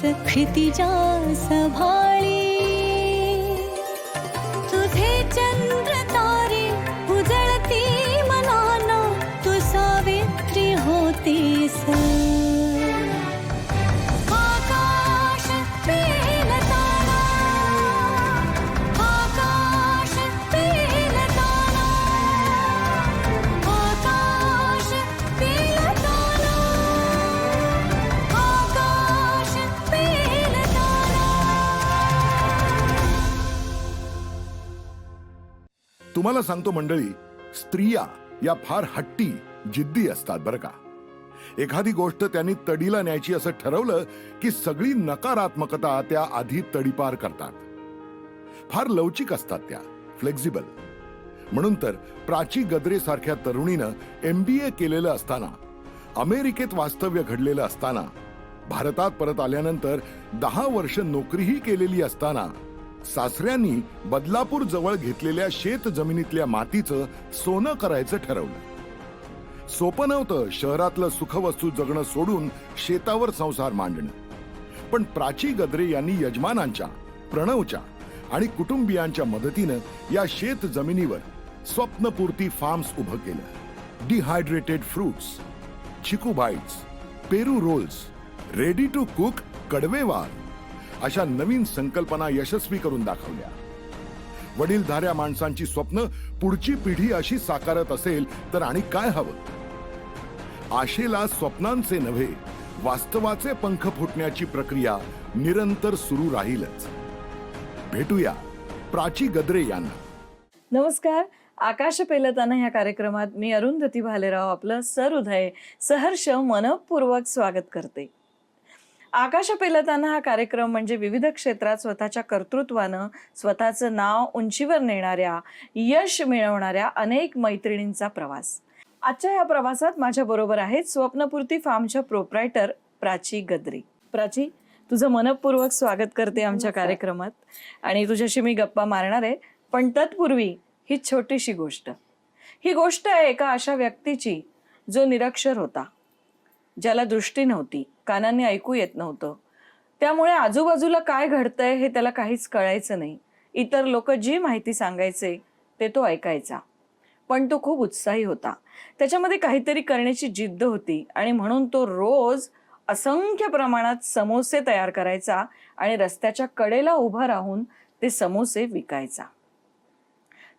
क्षितिजा सभाळी. तुझे चंद्र तारे उजळती मनाना तू सावित्री होतेस. तुम्हाला सांगतो मंडळी स्त्रिया या फार हट्टी जिद्दी असतात बरं का. एखादी गोष्ट त्यांनी तडीला न्यायची असं ठरवलं की सगळी नकारात्मकता त्या आधी तडीपार करतात. फार लवचिक असतात त्या फ्लेक्झिबल म्हणून तर प्राची गद्रे सारख्या तरुणीनं एमबीए केलेलं असताना अमेरिकेत वास्तव्य घडलेलं असताना भारतात परत आल्यानंतर दहा वर्ष नोकरीही केलेली असताना सासऱ्यांनी बदलापूर जवळ घेतलेल्या शेत जमिनीतल्या मातीचं सोनं करायचं ठरवलं. सोपं नव्हतं शहरातलं सुखवस्तू जगणं सोडून शेतावर संसार मांडणं. पण प्राची गद्रे यांनी यजमानांच्या प्रणवच्या आणि कुटुंबियांच्या मदतीनं या शेत जमिनीवर स्वप्नपूर्ती फार्म्स उभं केलं. Dehydrated fruits chikoo bites Peru rolls ready to cook Kadwewar अशा नवीन संकल्पना यशस्वी करून दाखवल्या. वडीलधाऱ्या माणसांची स्वप्न पुढची पिढी अशी साकारत असेल तर आणि काय हवं? आशेला स्वप्नांचे नव्हे वास्तवाचे पंख फुटण्याची प्रक्रिया निरंतर सुरू राहीलच. भेटूया प्राची गद्रे यांना. नमस्कार. आकाश पेलताना या कार्यक्रमात मी अरुंधती भालेराव आपलं सहृदय सहर्ष मनपूर्वक स्वागत करते. आकाश पेलताना हा कार्यक्रम म्हणजे विविध क्षेत्रात स्वतःच्या कर्तृत्वानं स्वतःचं नाव उंचीवर नेणाऱ्या यश मिळवणाऱ्या अनेक मैत्रिणींचा प्रवास. आजच्या या प्रवासात माझ्या बरोबर आहेत स्वप्नपूर्ती फार्मच्या प्रोप्रायटर प्राची गद्री. प्राची तुझं मनपूर्वक स्वागत करते आमच्या कार्यक्रमात. आणि तुझ्याशी मी गप्पा मारणार आहे पण तत्पूर्वी ही छोटीशी गोष्ट. ही गोष्ट आहे एका अशा व्यक्तीची जो निरक्षर होता. ज्याला दृष्टी नव्हती कानांनी ऐकू येत नव्हतं. त्यामुळे आजूबाजूला काय घडतंय हे त्याला काहीच कळायचं नाही. इतर लोक जी माहिती सांगायचे ते तो ऐकायचा. पण तो खूप उत्साही होता. त्याच्यामध्ये काहीतरी करण्याची जिद्द होती आणि म्हणून तो रोज असंख्य प्रमाणात समोसे तयार करायचा आणि रस्त्याच्या कडेला उभा राहून ते समोसे विकायचा.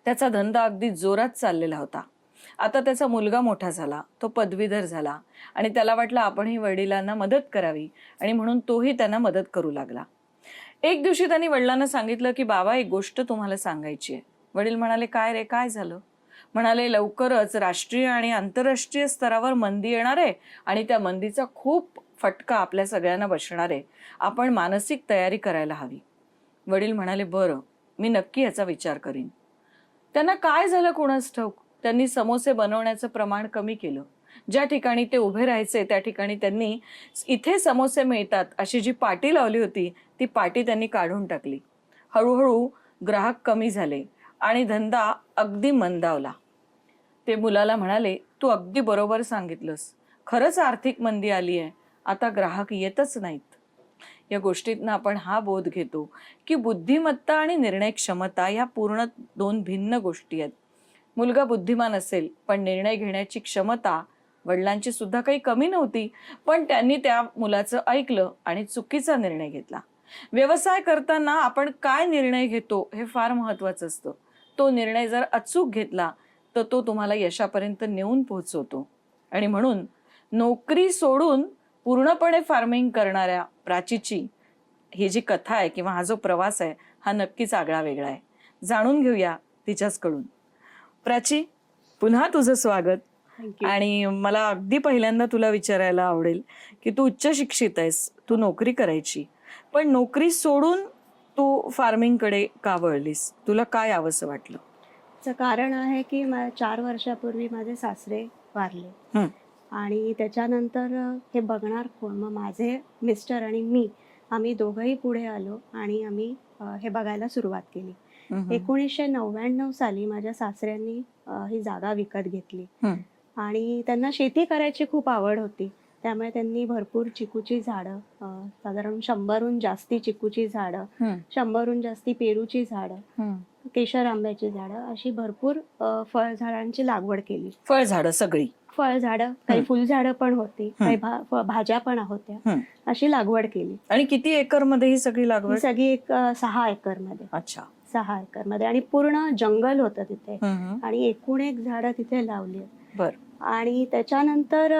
त्याचा धंदा अगदी जोरात चाललेला होता. आता त्याचा मुलगा मोठा झाला तो पदवीधर झाला आणि त्याला वाटलं आपणही वडिलांना मदत करावी आणि म्हणून तोही त्यांना मदत करू लागला. एक दिवशी त्यांनी वडिलांना सांगितलं की बाबा एक गोष्ट तुम्हाला सांगायची आहे. वडील म्हणाले काय रे काय झालं? म्हणाले लवकरच राष्ट्रीय आणि आंतरराष्ट्रीय स्तरावर मंदी येणार आहे आणि त्या मंदीचा खूप फटका आपल्या सगळ्यांना बसणार आहे. आपण मानसिक तयारी करायला हवी. वडील म्हणाले बरं मी नक्की याचा विचार करीन. त्यांना काय झालं कोणास ठाऊक? त्यांनी समोसे बनवण्याचं प्रमाण कमी केलं. ज्या ठिकाणी ते उभे राहायचे त्या ठिकाणी त्यांनी इथे समोसे मिळतात अशी जी पाटी लावली होती ती पाटी त्यांनी काढून टाकली. हळूहळू ग्राहक कमी झाले आणि धंदा अगदी मंदावला. ते मुलाला म्हणाले तू अगदी बरोबर सांगितलंस. खरंच आर्थिक मंदी आली आहे. आता ग्राहक येतच नाहीत. या गोष्टीतनं आपण हा बोध घेतो की बुद्धिमत्ता आणि निर्णय क्षमता या पूर्ण दोन भिन्न गोष्टी आहेत. मुलगा बुद्धिमान असेल पण निर्णय घेण्याची क्षमता वडिलांची सुद्धा काही कमी नव्हती. पण त्यांनी त्या मुलाचं ऐकलं आणि चुकीचा निर्णय घेतला. व्यवसाय करताना आपण काय निर्णय घेतो हे फार महत्वाचं असतं. तो निर्णय जर अचूक घेतला तर तो तुम्हाला यशापर्यंत नेऊन पोहोचवतो. आणि म्हणून नोकरी सोडून पूर्णपणे फार्मिंग करणाऱ्या प्राचीची ही जी कथा आहे किंवा हा जो प्रवास आहे हा नक्कीच आगळा वेगळा आहे. जाणून घेऊया तिच्याचकडून. प्राची पुन्हा तुझं स्वागत. आणि मला अगदी पहिल्यांदा तुला विचारायला आवडेल की तू उच्च शिक्षित आहेस तू नोकरी करायची पण नोकरी सोडून तू फार्मिंगकडे का वळलीस? तुला काय यावंसं वाटलं? चं कारण आहे की चार वर्षापूर्वी माझे सासरे वारले. आणि त्याच्यानंतर हे बघणार कोण? मग माझे मिस्टर आणि मी आम्ही दोघंही पुढे आलो आणि आम्ही हे बघायला सुरुवात केली. एकोणीसशे नव्याण्णव साली माझ्या सासऱ्यांनी ही जागा विकत घेतली. आणि त्यांना शेती करायची खूप आवड होती त्यामुळे त्यांनी भरपूर चिकूची झाडं साधारण शंभरहून जास्ती चिकूची झाडं. शंभरहून जास्ती पेरूची झाडं. केशर आंब्याची झाडं अशी भरपूर फळझाडांची लागवड केली फळझाडं सगळी फळझाडं काही. फुलझाडं पण होती काही भाज्या पण होत्या. अशी लागवड केली आणि किती एकरमध्ये ही सगळी लागवड सगळी एक सहा एकरमध्ये अच्छा सहा एकरमध्ये आणि पूर्ण जंगल होतं तिथे. आणि एकूण एक झाडं तिथे लावली. बर. आणि त्याच्यानंतर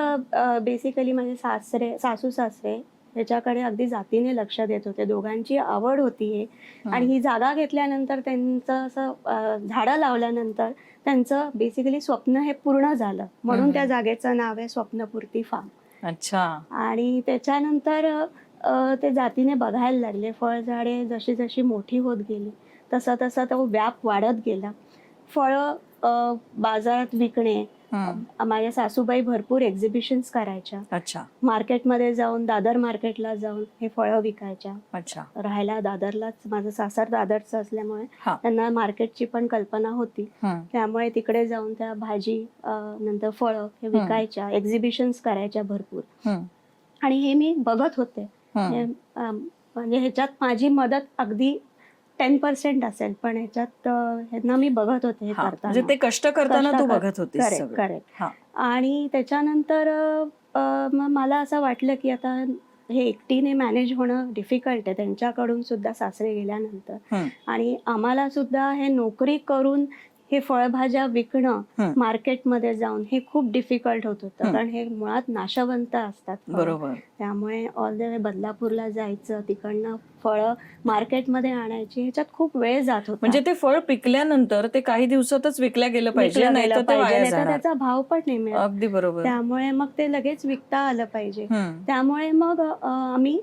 बेसिकली माझे सासरे सासू सासरे ह्याच्याकडे अगदी जातीने लक्ष देत होते. दोघांची आवड होती हे. आणि ही जागा घेतल्यानंतर त्यांचं असं झाडं लावल्यानंतर त्यांचं बेसिकली स्वप्न हे पूर्ण झालं. म्हणून. त्या जागेचं नाव आहे स्वप्नपूर्ती फार्म अच्छा. आणि त्याच्यानंतर ते जातीने बघायला लागले. फळझाडे जशी जशी मोठी होत गेली. तसा तसा तो व्याप वाढत गेला फळं बाजारात विकणे. माझ्या सासूबाई भरपूर एक्झिबिशन्स करायच्या अच्छा मार्केटमध्ये जाऊन दादर मार्केटला जाऊन हे फळं विकायच्या अच्छा राहायला दादरलाच माझं सासर दादरचं असल्यामुळे. त्यांना मार्केटची पण कल्पना होती. त्यामुळे तिकडे जाऊन त्या भाजी नंतर फळं हे. विकायच्या एक्झिबिशन्स करायच्या भरपूर. आणि हे मी बघत होते म्हणजे ह्याच्यात माझी मदत अगदी टेन पर्सेंट असेल पण ह्याच्यात ह्यांना मी बघत होते हे करताना म्हणजे ते कष्ट करताना तू बघत होतीस करेक्ट. करेक्ट हा. आणि त्याच्यानंतर मग मला असं वाटलं की आता हे एकटीने मॅनेज होणं डिफिकल्ट आहे त्यांच्याकडून सुद्धा सासरे गेल्यानंतर. आणि आम्हाला सुद्धा हे नोकरी करून हे फळभाज्या विकणं. मार्केटमध्ये जाऊन हे खूप डिफिकल्ट होत होतं. कारण हे मुळात नाशवंत असतात. बरोबर त्यामुळे ऑल द वे बदलापूरला जायचं तिकडनं फळं मार्केटमध्ये आणायची ह्याच्यात खूप वेळ जात होता म्हणजे ते फळ पिकल्यानंतर ते काही दिवसातच विकल्या गेलं पाहिजे त्याचा भाव पण नाही मिळत अगदी बरोबर त्यामुळे मग ते लगेच विकता आलं पाहिजे. त्यामुळे मग आम्ही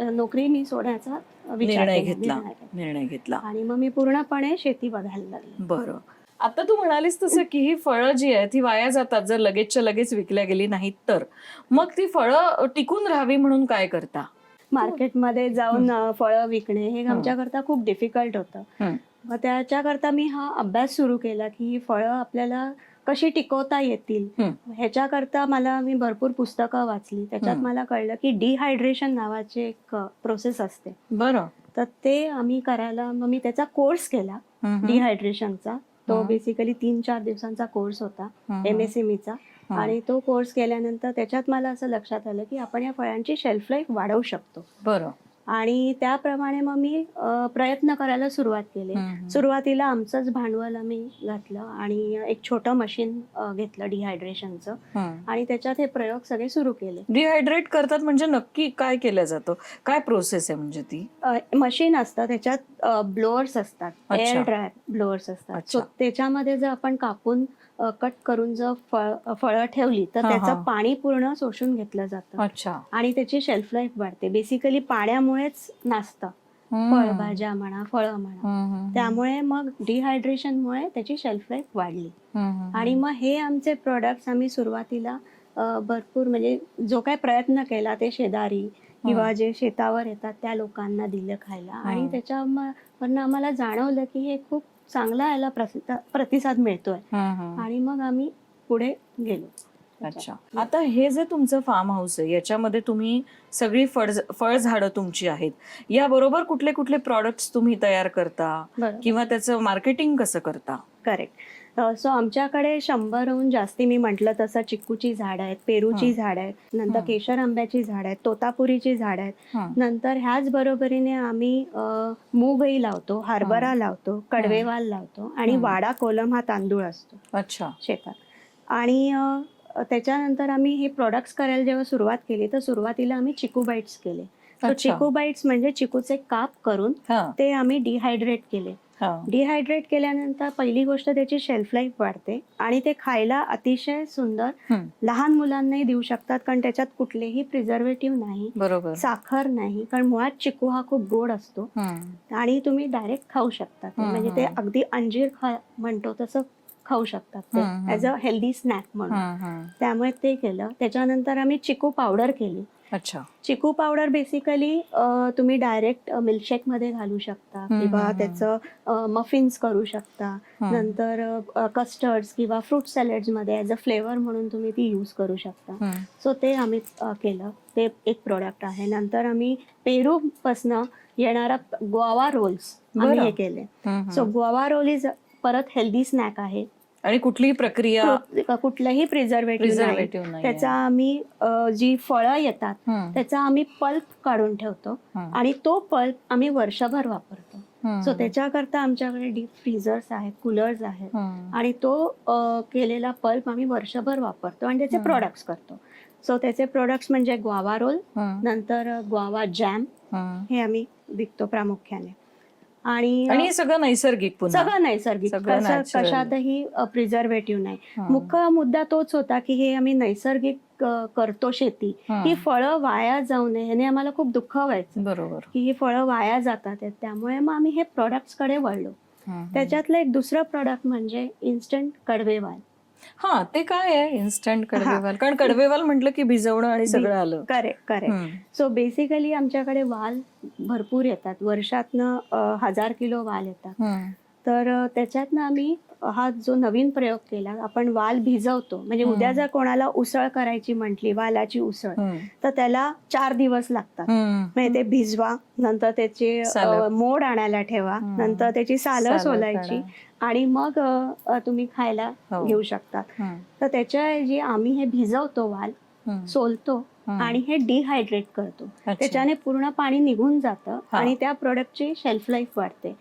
नोकरी मी सोडण्याचा विचार निर्णय केला, घेतला. निर्णय घेतला. निर्णय घेतला. आणि मग मी पूर्णपणे शेती बघायला लागले. बरं. आता तू म्हणालीस तसं की ही फळं जी आहेत ती वाया जातात जर लगेचच्या लगेच विकल्या गेली नाहीत तर. मग ती फळं टिकून राहावी म्हणून काय करता? मार्केटमध्ये जाऊन अ, फळं विकणे हे आमच्याकरता खूप डिफिकल्ट होतं. मग त्याच्याकरता मी हा अभ्यास सुरू केला की ही फळं आपल्याला कशी टिकवता येतील. ह्याच्याकरता मला मी भरपूर पुस्तकं वाचली त्याच्यात. मला कळलं की डिहायड्रेशन नावाची एक प्रोसेस असते बरं तर ते आम्ही करायला मग मी त्याचा कोर्स केला. डिहायड्रेशनचा तो. बेसिकली तीन चार दिवसांचा कोर्स होता. एम एस एम ईचा. आणि तो कोर्स केल्यानंतर त्याच्यात मला असं लक्षात आलं की आपण या फळांची शेल्फ लाईफ वाढवू शकतो बरं आणि त्याप्रमाणे मग मी प्रयत्न करायला सुरुवात केली. सुरुवातीला आमचंच भांडवल आम्ही घातलं आणि एक छोटं मशीन घेतलं डिहायड्रेशनचं. आणि त्याच्यात हे प्रयोग सगळे सुरू केले. डिहायड्रेट करतात म्हणजे नक्की काय केलं जातं? काय प्रोसेस आहे म्हणजे ती? मशीन असतं त्याच्यात ब्लोअर्स असतात. एअर ड्राय ब्लोअर्स असतात. त्याच्यामध्ये जर आपण कापून कट करून जर फळ फळं ठेवली तर हा, त्याचं हा. पाणी पूर्ण शोषून घेतलं जातं अच्छा आणि त्याची शेल्फ लाईफ वाढते बेसिकली पाण्यामुळेच नाचतं हम्म. फळभाज्या म्हणा फळं म्हणा हम्म. त्यामुळे मग डिहायड्रेशनमुळे त्याची शेल्फ लाईफ वाढली हम्म. आणि मग हे आमचे प्रोडक्ट्स आम्ही सुरुवातीला अ, भरपूर म्हणजे जो काय प्रयत्न केला ते शेजारी किंवा जे शेतावर येतात त्या लोकांना दिलं खायला आणि. त्याच्यावरनं आम्हाला जाणवलं की हे खूप चांगला याला प्रतिसाद मिळतोय. आणि मग आम्ही पुढे गेलो. अच्छा. आता हे जे तुमचं फार्म हाऊस आहे याच्यामध्ये तुम्ही सगळी फळ फळझाडं तुमची आहेत. याबरोबर कुठले कुठले प्रॉडक्ट्स तुम्ही तयार करता? किंवा त्याचं मार्केटिंग कसं करता? करेक्ट सो आमच्याकडे शंभरहून जास्ती मी म्हटलं तसं चिक्कूची झाड आहेत पेरूची. झाड आहेत नंतर. केशर आंब्याची झाड आहेत तोतापुरीची झाड आहेत. नंतर ह्याच बरोबरीने आम्ही मूगही लावतो हरभरा लावतो कडवेवाल लावतो आणि. वाडा कोलम हा तांदूळ असतो अच्छा शेतात आणि त्याच्यानंतर आम्ही हे प्रोडक्ट्स करायला जेव्हा सुरुवात केली तर सुरुवातीला आम्ही चिकू बाईट्स केले. चिकू बाईट्स म्हणजे चिकूचे काप करून ते आम्ही डिहायड्रेट केले डिहायड्रेट केल्यानंतर पहिली गोष्ट त्याची शेल्फ लाईफ वाढते आणि ते खायला अतिशय सुंदर. लहान मुलांनाही देऊ शकतात कारण त्याच्यात कुठलेही प्रिझर्वेटिव्ह नाही बरोबर साखर नाही कारण मुळात चिकू हा खूप गोड असतो. आणि तुम्ही डायरेक्ट खाऊ शकता म्हणजे ते. अगदी अंजीर खा म्हणतो तसं खाऊ शकतात ते. ऍज अ हेल्दी स्नॅक म्हणून. त्यामुळे ते केलं त्याच्यानंतर आम्ही चिकू पावडर केली अच्छा चिकू पावडर बेसिकली तुम्ही डायरेक्ट मिल्कशेकमध्ये घालू शकता किंवा त्याचं मफिन्स करू शकता. नंतर कस्टर्ड्स किंवा फ्रूट सॅलेड्समध्ये ऍज अ फ्लेवर म्हणून तुम्ही ती यूज करू शकता. सो ते आम्ही केलं ते एक प्रोडक्ट आहे नंतर आम्ही पेरू पासनं येणारा गोवा रोल्स आम्ही. हे केले सो. गोवा रोल इज परत हेल्दी स्नॅक आहे आणि कुठलीही प्रक्रिया कु- कुठलंही प्रिझर्वेटिव्ह नाही त्याचा आम्ही अ, जी फळं येतात हम्म. त्याचा आम्ही पल्प काढून ठेवतो हम्म. आणि तो पल्प आम्ही वर्षभर वापरतो हम्म. सो त्याच्याकरता आमच्याकडे डीप फ्रीजर्स आहेत कूलर्स आहेत हम्म. आणि तो अ, केलेला पल्प आम्ही वर्षभर वापरतो आणि त्याचे हम्म. प्रोडक्ट्स करतो सो त्याचे प्रोडक्ट्स म्हणजे ग्वावा रोल हम्म. नंतर ग्वावा जॅम हम्म. हे आम्ही विकतो प्रामुख्याने आणि हे सगळं नैसर्गिक सगळं नैसर्गिक. कशातही प्रिझर्वेटिव्ह नाही. मुख्य मुद्दा तोच होता की हे आम्ही नैसर्गिक करतो शेती. ही फळं वाया जाऊ नये ह्याने आम्हाला खूप दुःख व्हायचं बरोबर की ही फळं वाया जातात. त्यामुळे मग आम्ही हे products कडे वळलो. त्याच्यातलं एक दुसरं प्रॉडक्ट म्हणजे इन्स्टंट कडवेवाल हा ते काय आहे इन्स्टंट कडवेवाल कारण कडवेवाल म्हटलं की भिजवणं आणि सगळं आलं करेक्ट करेक्ट. सो बेसिकली आमच्याकडे वाल भरपूर येतात वर्षातनं हजार किलो वाल येतात. तर त्याच्यातनं आम्ही हा जो नवीन प्रयोग केला आपण वाल भिजवतो म्हणजे. उद्या जर कोणाला उसळ करायची म्हटली वालाची उसळ. तर त्याला चार दिवस लागतात. म्हणजे ते भिजवा नंतर त्याचे मोड आणायला ठेवा. नंतर त्याची सालं सोलायची आणि मग तुम्ही खायला हो. घेऊ शकता. तर त्याच्याऐवजी आम्ही हे भिजवतो वाल. सोलतो. आणि हे डिहायड्रेट करतो. त्याच्याने पूर्ण पाणी निघून जातं. आणि त्या प्रोडक्टची शेल्फ लाईफ वाढते.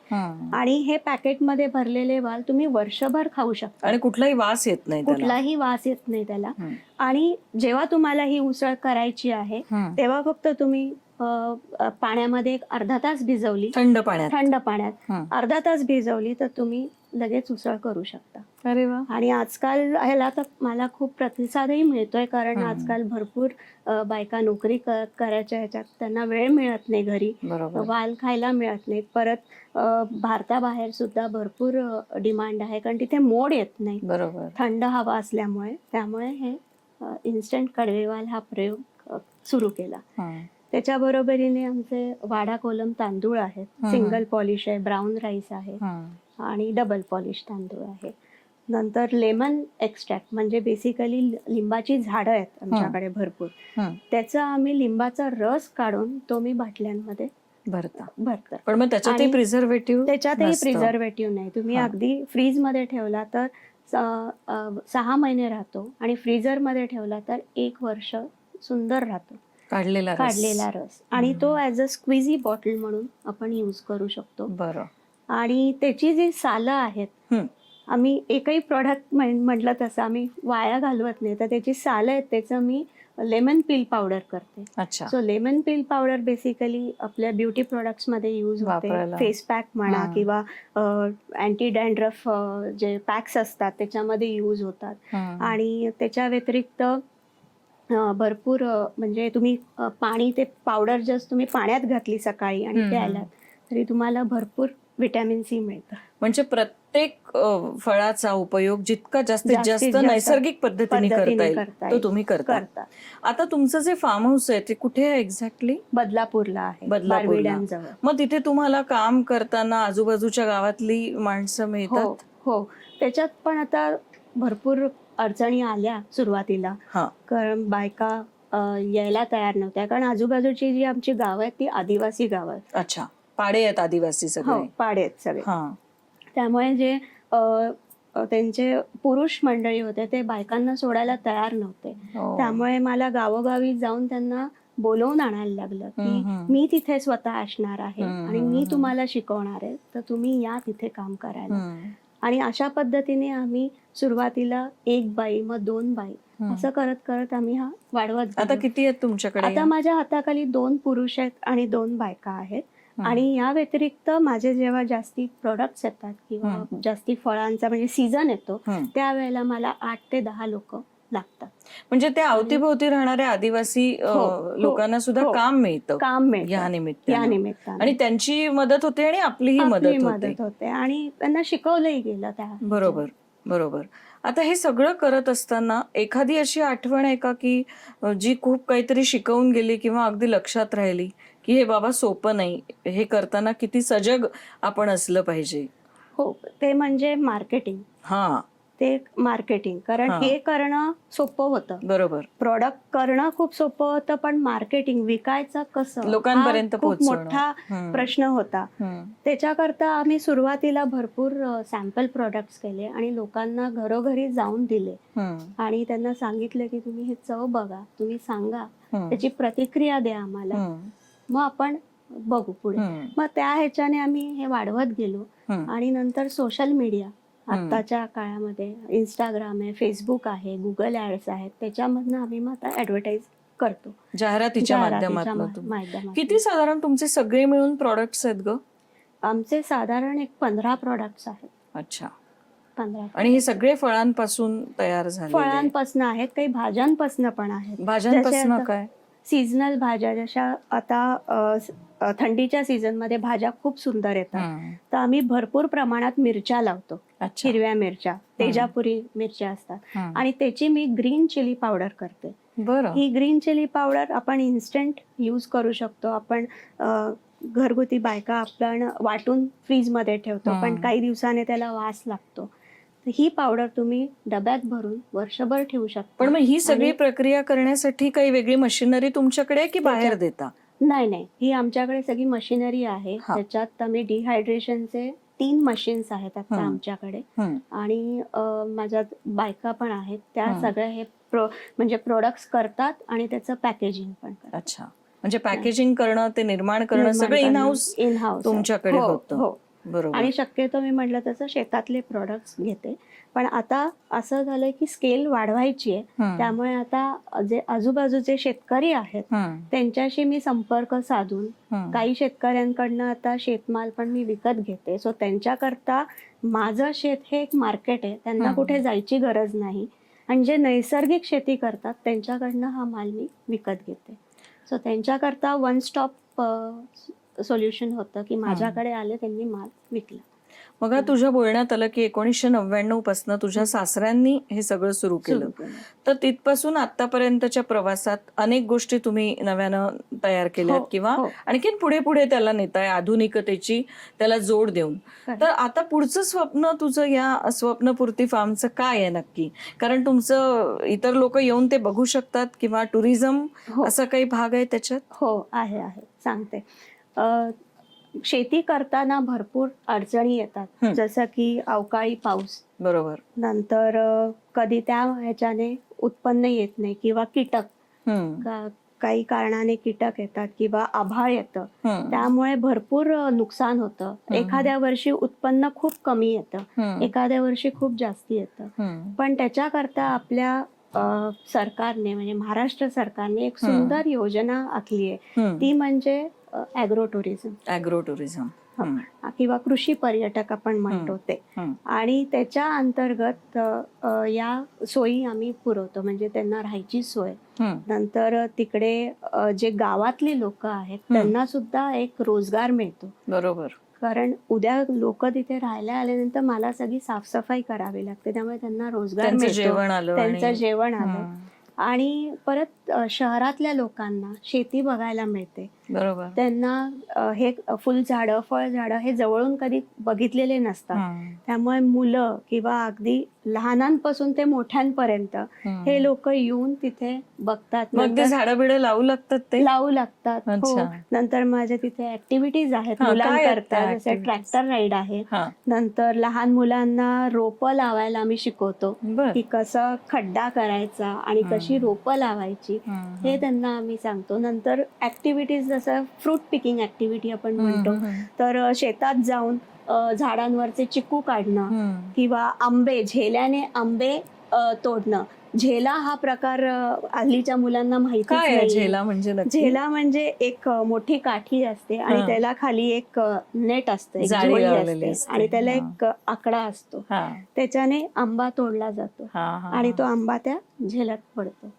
आणि हे पॅकेटमध्ये भरलेले वाल तुम्ही वर्षभर खाऊ शकता आणि कुठलाही वास येत नाही कुठलाही वास येत नाही त्याला. आणि जेव्हा तुम्हाला ही उसळ करायची आहे. तेव्हा फक्त तुम्ही पाण्यामध्ये एक अर्धा तास भिजवली थंड पाण्यात थंड पाण्यात. अर्धा तास भिजवली तर तुम्ही लगेच उसळ करू शकता. अरे वा. आणि आजकाल ह्याला तर मला खूप प्रतिसादही मिळतोय कारण. आजकाल भरपूर बायका नोकरी करायच्या ह्याच्यात त्यांना वेळ मिळत नाही घरी. बरोबर. वाल खायला मिळत नाहीत. परत भारताबाहेर सुद्धा भरपूर डिमांड आहे कारण तिथे मोड येत नाही. बरोबर. थंड हवा असल्यामुळे. त्यामुळे हे इन्स्टंट कडवेवाल हा प्रयोग सुरू केला. त्याच्या बरोबरीने आमचे वाडा कोलम तांदूळ आहेत. सिंगल पॉलिश आहे. ब्राऊन राईस आहे. आणि डबल पॉलिश तांदूळ आहे. नंतर लेमन एक्स्ट्रॅक्ट म्हणजे बेसिकली लिंबाची झाडं आहेत आमच्याकडे भरपूर. त्याचा आम्ही लिंबाचा रस काढून तो मी बाटल्यांमध्ये भरता. भरतो. पण मग त्याच्यातही प्रिझर्वेटिव्ह त्याच्यातही प्रिझर्वेटिव्ह नाही. तुम्ही. अगदी फ्रीजमध्ये ठेवला तर सहा महिने राहतो आणि फ्रीजरमध्ये ठेवला तर एक वर्ष सुंदर राहतो. काढलेला रस. काढलेला रस. आणि तो ऍज अ स्क्विझी बॉटल म्हणून आपण यूज करू शकतो. बरं. आणि त्याची जी सालं आहेत हम्म. आम्ही एकही प्रॉडक्ट म्हटलं तसं आम्ही वाया घालवत नाही तर त्याची सालं आहेत त्याचं मी लेमन पील पावडर करते अच्छा so lemon peel powder basically आपल्या ब्युटी प्रोडक्ट्समध्ये यूज होते. फेस पॅक म्हणा. किंवा अँटी डॅन्ड्रफ जे पॅक्स असतात त्याच्यामध्ये यूज होतात. आणि त्याच्या व्यतिरिक्त भरपूर म्हणजे तुम्ही पाणी ते पावडर जस्ट तुम्ही पाण्यात घातली सकाळी आणि. प्यायलात तरी तुम्हाला भरपूर विटॅमिन सी मिळतं. म्हणजे प्रत्येक फळाचा उपयोग जितका जास्तीत जास्त जास्त नैसर्गिक पद्धतीने करता येईल तो. तुम्ही करता. आता तुमचं जे फार्म हाऊस आहे ते कुठे आहे एक्झॅक्टली बदलापूरला आहे बदलापूरला. जवळ मग तिथे तुम्हाला काम करताना आजूबाजूच्या गावातली माणसं हो मिळतात? हो त्याच्यात पण आता भरपूर अडचणी आल्या सुरुवातीला. हा. कारण बायका यायला तयार नव्हत्या. कारण आजूबाजूची जी आमची गाव आहेत ती आदिवासी गाव आहेत. अच्छा. पाडे आहेत आदिवासी हो सगळे पाडे आहेत सगळे हा त्यामुळे जे अ, अ, त्यांचे पुरुष मंडळी होते ते बायकांना सोडायला तयार नव्हते हो. त्यामुळे मला गावोगावी जाऊन त्यांना बोलवून आणायला लागलं की हम्म, हम्म. मी तिथे स्वतः असणार आहे हम्म, आणि मी हम्म. तुम्हाला शिकवणार आहे तर तुम्ही या तिथे काम करायला हम्म. आणि अशा पद्धतीने आम्ही सुरुवातीला एक बाई मग दोन बाई हम्म. असं करत करत आम्ही हा वाढवत आता गेलो. किती आहेत तुमच्याकडे आता माझ्या हाताखाली दोन पुरुष आहेत आणि दोन बायका आहेत आणि या व्यतिरिक्त माझे जेव्हा जास्ती प्रोडक्ट्स येतात किंवा. जास्ती फळांचा म्हणजे सीझन येतो. त्यावेळेला मला आठ ते दहा लोक लागतात. म्हणजे त्या अवतीभोवती राहणाऱ्या आदिवासी हो, हो, लोकांना सुद्धा हो. काम मिळतं काम या मिळतं. या निमित्ताने. आणि त्यांची मदत होते आणि आपलीही आपली मदत होते. मदत होते. आणि त्यांना शिकवलंही गेलं त्या बरोबर बरोबर. आता हे सगळं करत असताना एखादी अशी आठवण आहे का की जी खूप काहीतरी शिकवून गेली किंवा अगदी लक्षात राहिली? की हे बाबा सोपं नाही हे करताना किती सजग आपण असलं पाहिजे हो ते म्हणजे मार्केटिंग हा ते मार्केटिंग कारण हा. हे करणं सोपं होतं बरोबर प्रोडक्ट करणं खूप सोपं होतं पण मार्केटिंग विकायचं कसं लोकांपर्यंत हा खूप पोहोचवणं. मोठा हम्म. प्रश्न होता हम्म. त्याच्याकरता आम्ही सुरुवातीला भरपूर सॅम्पल प्रोडक्ट्स केले आणि लोकांना घरोघरी जाऊन दिले हम्म. आणि त्यांना सांगितलं की तुम्ही हे चव बघा तुम्ही सांगा हम्म. त्याची प्रतिक्रिया द्या आम्हाला हम्म. मग आपण बघू पुढे. मग त्या ह्याच्याने आम्ही हे वाढवत गेलो. आणि नंतर सोशल मीडिया. आत्ताच्या काळामध्ये इंस्टाग्राम आहे फेसबुक आहे गुगल ऍड्स आहेत त्याच्यामधनं आम्ही मग आता ऍडव्हर्टाईज करतो. जाहिरातीच्या माध्यमातून. किती साधारण तुमचे सगळे मिळून प्रॉडक्ट्स आहेत ग? आमचे साधारण एक पंधरा प्रोडक्ट्स आहेत. अच्छा. पंधरा आणि हे सगळे फळांपासून तयार झाले फळांपासून आहेत काही भाज्यांपासून पण आहेत. भाज्यांपासून काय? सीझनल भाज्या जशा आता थंडीच्या सीझनमध्ये भाज्या खूप सुंदर येतात. तर आम्ही भरपूर प्रमाणात मिरच्या लावतो. हिरव्या मिरच्या तेजापुरी मिरच्या असतात. आणि त्याची मी ग्रीन चिली पावडर करते. बरं. ही ग्रीन चिली पावडर आपण इन्स्टंट यूज करू शकतो. आपण घरगुती बायका आपण वाटून फ्रीजमध्ये ठेवतो. पण काही दिवसाने त्याला वास लागतो. तर ही पावडर तुम्ही डब्यात भरून वर्षभर ठेवू शकता पण मग ही सगळी प्रक्रिया करण्यासाठी काही वेगळी मशिनरी तुमच्याकडे आहे की बाहेर देता नाही नाही ही आमच्याकडे सगळी मशिनरी आहे. त्याच्यात आम्ही डिहायड्रेशनचे तीन मशीन्स आहेत आता. आमच्याकडे. आणि अ, माझ्यात बायका पण आहेत त्या. सगळ्या हे प्रो म्हणजे प्रोडक्ट्स करतात आणि त्याचं पॅकेजिंग पण अच्छा म्हणजे पॅकेजिंग करणं ते निर्माण करणं सगळं इन हाऊस house आहे. तुमच्याकडे हो, होतं. हो बरोबर आणि शक्यतो मी म्हटलं तसं शेतातले प्रोडक्ट्स घेते पण आता असं झालंय की स्केल वाढवायची आहे. त्यामुळे आता जे आजूबाजूचे शेतकरी आहेत. त्यांच्याशी मी संपर्क साधून. काही शेतकऱ्यांकडनं आता शेतमाल पण मी विकत घेते सो त्यांच्याकरता माझं शेत हे एक मार्केट आहे त्यांना. कुठे जायची गरज नाही आणि जे नैसर्गिक शेती करतात त्यांच्याकडनं हा माल मी विकत घेते सो त्यांच्याकरता वन स्टॉप सोल्युशन होतं की माझ्याकडे आले त्यांनी माल विकला. मग तुझ्या बोलण्यात आलं की एकोणीसशे नव्याण्णवपासून तुझ्या सासऱ्यांनी हे सगळं सुरू केलं. तर तिथपासून आतापर्यंतच्या प्रवासात अनेक गोष्टी तुम्ही नव्यानं तयार केल्यात हो, किंवा हो. आणखीन पुढे पुढे त्याला नेताय आधुनिकतेची त्याला जोड देऊन. तर आता पुढचं स्वप्न तुझं या स्वप्नपूर्ती फार्मचं काय आहे नक्की? कारण तुमचं इतर लोक येऊन ते बघू शकतात किंवा टुरिझम हो. असा काही भाग आहे त्याच्यात? हो आहे आहे. सांगते. शेती करताना भरपूर अडचणी येतात. जसं की अवकाळी पाऊस बरोबर नंतर कधी त्या ह्याच्याने उत्पन्न येत नाही किंवा कीटक. का- काही कारणाने कीटक येतात किंवा आभाळ येतं. त्यामुळे भरपूर नुकसान होतं एखाद्या वर्षी उत्पन्न खूप कमी येतं. एखाद्या वर्षी खूप जास्ती येतं. पण त्याच्याकरता आपल्या सरकारने म्हणजे महाराष्ट्र सरकारने एक. सुंदर योजना आखली आहे. ती म्हणजे ॲग्रो टुरिझम ॲग्रो टुरिझम हम्म. किंवा कृषी पर्यटक आपण म्हणतो ते. आणि त्याच्या अंतर्गत या सोयी आम्ही पुरवतो. म्हणजे त्यांना राहायची सोय. नंतर तिकडे जे गावातली लोक आहेत. त्यांना सुद्धा एक रोजगार मिळतो. बरोबर. कारण उद्या लोक तिथे राहायला आल्यानंतर मला सगळी साफसफाई करावी लागते. त्यामुळे त्यांना रोजगार त्यांचं मिळतो. जेवण आलं त्यांचं आणि- जेवण आलं. आणि परत शहरातल्या लोकांना शेती बघायला मिळते. बरोबर. त्यांना हे फुलझाडं फळझाडं हे जवळून कधी बघितलेले नसतात. त्यामुळे मुलं किंवा अगदी लहानांपासून ते मोठ्यांपर्यंत. हे. लोक येऊन तिथे बघतात. मग ते झाडं बिडं लावू लागतात ते? लावू लागतात. हो. नंतर माझ्या तिथे ऍक्टिव्हिटीज आहेत. मुलांकरता जसे? ट्रॅक्टर राईड आहे. नंतर लहान मुलांना रोपं लावायला आम्ही शिकवतो. की कसं खड्डा करायचा आणि कशी रोपं लावायची. हे त्यांना आम्ही सांगतो. नंतर ऍक्टिव्हिटीज जसं फ्रूट पिकिंग ऍक्टिव्हिटी आपण म्हणतो. तर शेतात जाऊन झाडांवरचे चिकू काढणं. किंवा आंबे झेल्याने आंबे तोडणं झेला हा प्रकार हल्लीच्या मुलांना नाहीये. झेला म्हणजे? झेला म्हणजे एक मोठी काठी असते आणि. त्याला खाली एक नेट असते. आणि त्याला. एक आकडा असतो त्याच्याने आंबा तोडला जातो आणि तो. आंबा त्या झेलात पडतो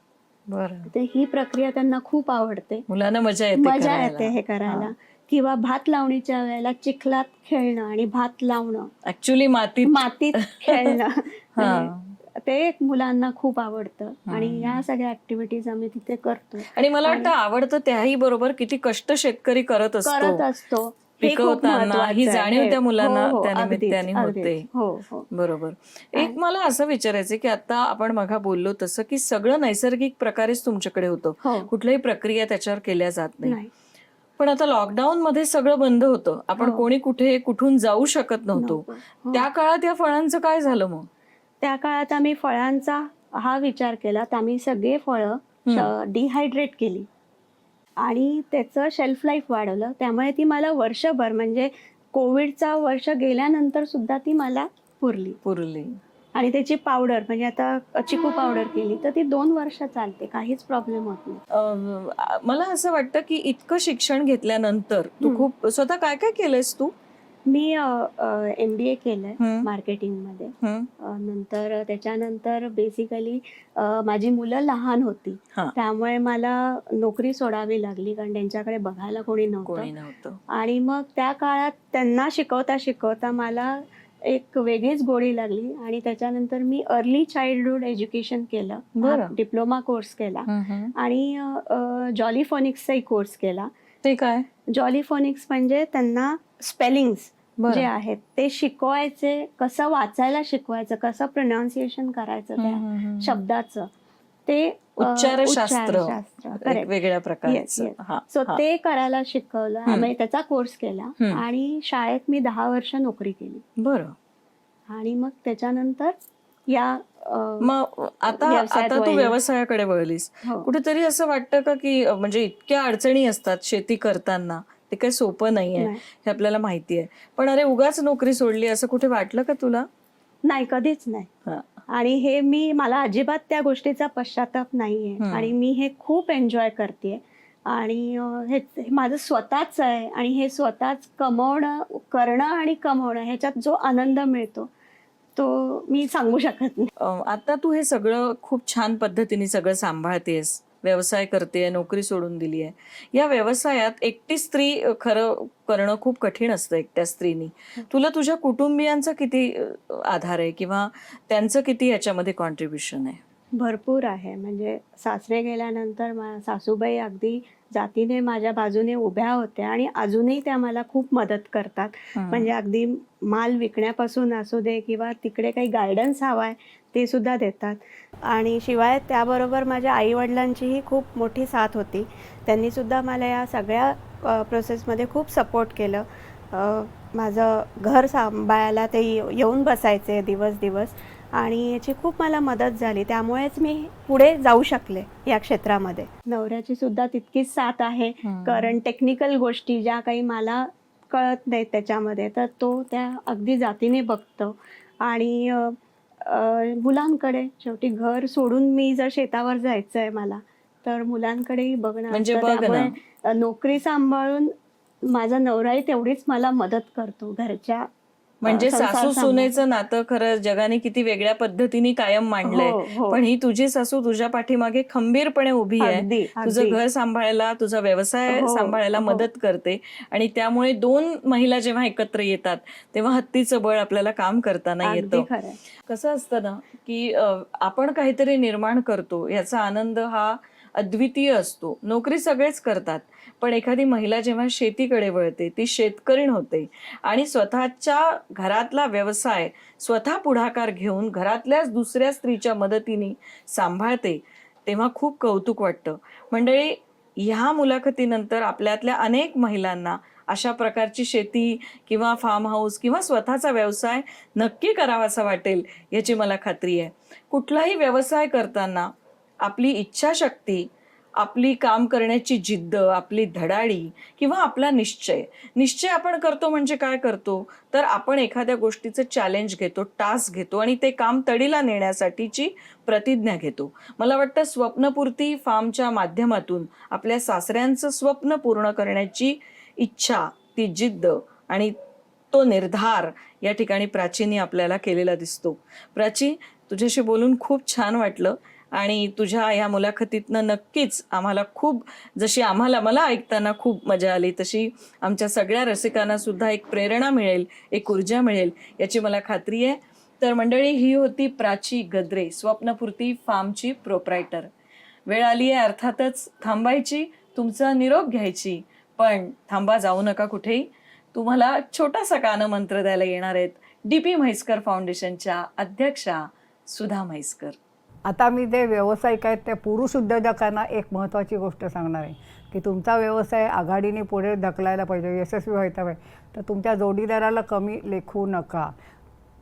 बरं. तर ही प्रक्रिया त्यांना खूप आवडते. मुलांना मजा येते मजा करायला. येते हे करायला. किंवा भात लावणीच्या वेळेला चिखलात खेळणं आणि भात लावणं. ऍक्च्युली मातीत मातीत खेळणं. हा. ते मुलांना खूप आवडतं. आणि. या सगळ्या ऍक्टिव्हिटीज आम्ही तिथे करतो. आणि मला वाटतं आवडतं त्याही बरोबर किती कष्ट शेतकरी करत करत असतो. पिकवताना ही. जाणीव त्या मुलांना हो, हो, त्या निमित्ताने. होते. हो बरोबर. एक मला असं विचारायचं की आता आपण मघा बोललो तसं की सगळं नैसर्गिक प्रकारेच तुमच्याकडे होतं. कुठल्याही प्रक्रिया त्याच्यावर केल्या जात नाही. पण आता लॉकडाऊन मध्ये सगळं बंद होतं. आपण. कोणी कुठे कुठून जाऊ शकत नव्हतो. त्या काळात या फळांचं काय झालं मग? त्या काळात आम्ही फळांचा हा विचार केला तर आम्ही सगळे फळं डिहायड्रेट केली. आणि त्याचं शेल्फ लाईफ वाढवलं. त्यामुळे ती मला वर्षभर म्हणजे कोविडचा वर्ष गेल्यानंतर सुद्धा ती मला पुरली. पुरली. आणि त्याची पावडर म्हणजे आता चिकू पावडर केली तर ती दोन वर्ष चालते काहीच प्रॉब्लेम होत नाही. मला असं वाटतं की इतकं शिक्षण घेतल्यानंतर तू. खूप स्वतः काय काय केलंयस तू? मी एम बी ए केलंय. मार्केटिंगमध्ये. नंतर त्याच्यानंतर बेसिकली माझी मुलं लहान होती. त्यामुळे मला नोकरी सोडावी लागली कारण त्यांच्याकडे बघायला कोणी नव्हतं. आणि मग त्या काळात त्यांना शिकवता शिकवता मला एक वेगळीच गोडी लागली. आणि त्याच्यानंतर मी अर्ली चाइल्डहुड एज्युकेशन केलं. डिप्लोमा कोर्स केला. आणि जॉली फोनिक्सचाही कोर्स केला. ते काय? जॉली फोनिक्स म्हणजे त्यांना स्पेलिंग्स जे आहेत ते शिकवायचे कसं वाचायला शिकवायचं कसं प्रोनाऊन्सिएशन करायचं त्या. शब्दाचं ते उच्चारशास्त्र. वेगळ्या प्रकारचं. हा, सो. ते करायला शिकवलं. आम्ही त्याचा कोर्स केला. आणि शाळेत मी दहा वर्ष नोकरी केली बरं आणि मग त्याच्यानंतर या मग आता आता तू. व्यवसायाकडे वळलीस हो. कुठेतरी असं वाटतं का की म्हणजे इतक्या अडचणी असतात शेती करताना ते काही सोपं नाहीये. नाही. हे आपल्याला माहिती आहे पण अरे उगाच नोकरी सोडली असं कुठे वाटलं का तुला? नाही कधीच नाही. हा. आणि हे मी मला अजिबात त्या गोष्टीचा पश्चाताप नाहीये. हम्म. आणि मी हे खूप एन्जॉय करते आणि अं, हे हे माझं स्वतःच आहे. आणि हे स्वतःच कमवणं करणं आणि कमवणं ह्याच्यात जो आनंद मिळतो तो मी सांगू शकत नाही. अं, आता तू हे सगळं खूप छान पद्धतीने सगळं सांभाळतेस. व्यवसाय करते नोकरी सोडून दिली आहे. या व्यवसायात एकटी स्त्री खरं करणं खूप कठीण असतं एकट्या स्त्रीनी. तुला तुझ्या कुटुंबियांचा किती आधार आहे किंवा त्यांचं किती याच्यामध्ये कॉन्ट्रीब्युशन आहे? भरपूर आहे. म्हणजे सासरे गेल्यानंतर सासूबाई अगदी जातीने माझ्या बाजूने उभ्या होत्या आणि अजूनही त्या मला खूप मदत करतात. म्हणजे अगदी माल विकण्यापासून असू दे किंवा तिकडे काही गायडन्स हवाय ते सुद्धा देतात. आणि शिवाय त्याबरोबर माझ्या आईवडिलांचीही खूप मोठी साथ होती. त्यांनी सुद्धा मला या सगळ्या प्रोसेसमध्ये खूप सपोर्ट केलं. माझं घर सांभाळायला ते येऊन बसायचे दिवस दिवस आणि याची खूप मला मदत झाली. त्यामुळेच मी पुढे जाऊ शकले या क्षेत्रामध्ये. नवऱ्याची सुद्धा तितकीच साथ आहे. कारण टेक्निकल गोष्टी ज्या काही मला कळत नाहीत त्याच्यामध्ये तर तो त्या अगदी जातीने बघतो. आणि मुलांकडे शेवटी घर सोडून मी जर शेतावर जायचं आहे मला तर मुलांकडेही बघणं म्हणजे नोकरी सांभाळून माझा नवराही तेवढीच मला मदत करतो. घरच्या म्हणजे सासू. सुनेचं नातं खरं जगाने किती वेगळ्या पद्धतीने कायम मांडलंय हो, हो. पण ही तुझी सासू तुझ्या पाठीमागे खंबीरपणे उभी आहे तुझं. घर सांभाळायला तुझा व्यवसाय हो, सांभाळायला. मदत करते आणि त्यामुळे दोन महिला जेव्हा एकत्र येतात तेव्हा हत्तीचं बळ आपल्याला काम करताना येतं कसं असतं ना की आपण काहीतरी निर्माण करतो याचा आनंद हा अद्वितीय असतो. नोकरी सगळेच करतात. पण एखादी महिला जेव्हा शेतीकडे वळते ती शेतकरीण होते. आणि स्वतःच्या घरातला व्यवसाय स्वतः पुढाकार घेऊन घरातल्याच दुसऱ्या स्त्रीच्या मदतीने सांभाळते तेव्हा खूप कौतुक वाटतं. मंडळी ह्या मुलाखतीनंतर आपल्यातल्या अनेक महिलांना अशा प्रकारची शेती किंवा फार्म हाऊस किंवा स्वतःचा व्यवसाय नक्की करावासा वाटेल याची मला खात्री आहे. कुठलाही व्यवसाय करताना आपली इच्छाशक्ती आपली काम करण्याची जिद्द आपली धडाडी किंवा आपला निश्चय. निश्चय आपण करतो म्हणजे काय करतो? तर आपण एखाद्या गोष्टीचं चॅलेंज घेतो टास्क घेतो आणि ते काम तडीला नेण्यासाठीची प्रतिज्ञा घेतो. मला वाटतं स्वप्नपूर्ती फार्मच्या माध्यमातून आपल्या सासऱ्यांचं स्वप्न पूर्ण करण्याची इच्छा ती जिद्द आणि तो निर्धार या ठिकाणी प्राचीने आपल्याला केलेला दिसतो. प्राची तुझ्याशी बोलून खूप छान वाटलं. आणि तुझ्या या मुलाखतीतनं नक्कीच आम्हाला खूप जशी आम्हाला मला ऐकताना खूप मजा आली तशी आमच्या सगळ्या रसिकांना सुद्धा एक प्रेरणा मिळेल एक ऊर्जा मिळेल याची मला खात्री आहे. तर मंडळी ही होती प्राची गद्रे स्वप्नपूर्ती फार्मची प्रोप्रायटर वेळ आली आहे अर्थातच थांबायची तुमचा निरोप घ्यायची पण थांबा जाऊ नका कुठेही. तुम्हाला छोटासा कानमंत्र द्यायला येणार आहेत. डी पी म्हैसकर फाउंडेशनच्या अध्यक्षा सुधा म्हैसकर आता मी जे व्यावसायिक आहेत त्या पुरुष उद्योजकांना एक महत्त्वाची गोष्ट सांगणार आहे की तुमचा व्यवसाय आघाडीने पुढे ढकलायला पाहिजे यशस्वी व्हायचा पाहिजे. तर तुमच्या जोडीदाराला कमी लेखू नका.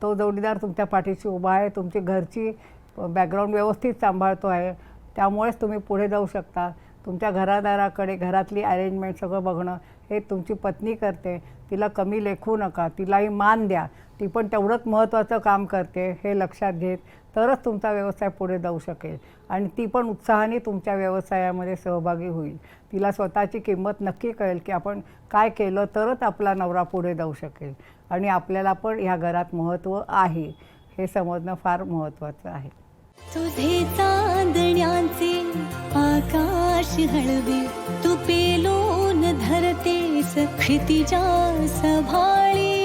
तो जोडीदार तुमच्या पाठीशी उभा आहे तुमची घरची बॅकग्राऊंड व्यवस्थित सांभाळतो आहे त्यामुळेच तुम्ही पुढे जाऊ शकता. तुमच्या घरादाराकडे घरातली अरेंजमेंट सगळं बघणं हे तुमची पत्नी करते तिला कमी लेखू नका तिलाही मान द्या. ती पण तेवढंच महत्त्वाचं काम करते हे लक्षात घेत. तरच तुमचा व्यवसाय पुढे जाऊ शकेल. आणि ती पण उत्साहाने तुमच्या व्यवसायामध्ये सहभागी होईल. तिला स्वतःची किंमत नक्की कळेल की आपण काय केलं तरच आपला नवरा पुढे जाऊ शकेल. आणि आपल्याला पण ह्या घरात महत्त्व आहे. हे समजणं फार महत्त्वाचं आहे. तुझे चांदण्याचे आकाश हळवे तू पेलोन धरते क्षितिजा सभाळी.